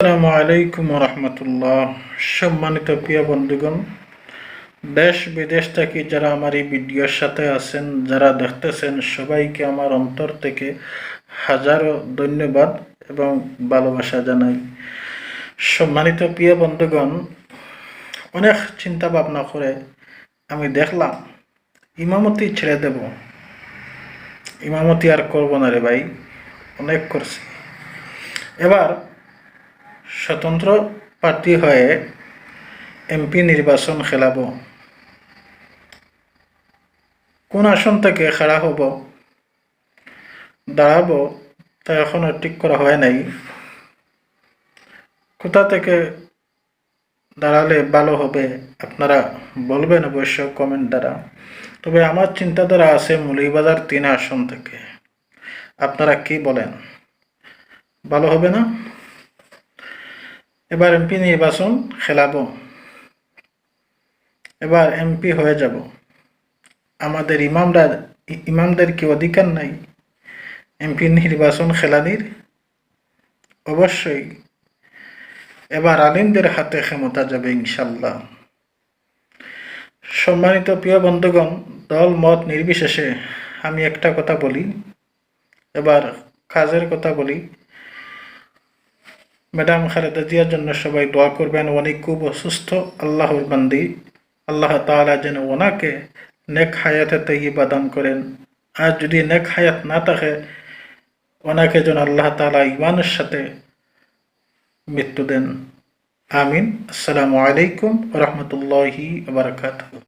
আসসালামু আলাইকুম রহমতুল্লাহ সম্মানিত প্রিয় বন্ধুগণ, দেশ বিদেশ থেকে যারা আমার এই ভিডিওর সাথে আছেন, যারা দেখতেছেন, সবাইকে আমার অন্তর থেকে হাজারো ধন্যবাদ এবং ভালোবাসা জানাই। সম্মানিত প্রিয় বন্ধুগণ, অনেক চিন্তা ভাবনা করে আমি দেখলাম, ইমামতি ছেড়ে দেব। ইমামতি আর করব না রে ভাই, অনেক করছি। এবার স্বতন্ত্র প্রার্থী হয়ে এমপি নির্বাচন খেলাব। কোন আসন থেকে খেলা হব? দাঁড়াবো, তা এখনও ঠিক করা হয় নাই। কোথা থেকে দাঁড়ালে ভালো হবে, আপনারা বলবেন অবশ্য কমেন্ট দ্বারা তবে আমার চিন্তাধারা আছে মুলিবাজার তিন আসন থেকে আপনারা কি বলেন? ভালো হবে না? এবার এমপি নির্বাচন খেলাবো। এবার এমপি হয়ে যাব। আমাদের ইমামরা ইমামদের কি অধিকার নাই? এমপি নির্বাচন খেলানির অবশ্যই। এবার আলিমদের হাতে ক্ষমতা যাবে ইনশাল্লাহ সম্মানিত প্রিয় বন্ধুগণ, দল মত নির্বিশেষে আমি একটা কথা বলি। এবার কাজের কথা বলি। ম্যাডাম খালেদা জিয়ার জন্য সবাই দোয়া করবেন, উনি খুব অসুস্থ, আল্লাহর বান্দি। আল্লাহ তাআলা যেন ওনাকে নেক হায়াতে তৈবা দান করেন। আর যদি নেক হায়াত না থাকে ওনাকে যেন আল্লাহ তাআলা ইমানের সাথে মৃত্যু দেন। আমিন। আসসালামু আলাইকুম রহমতুল্লাহি বারকাত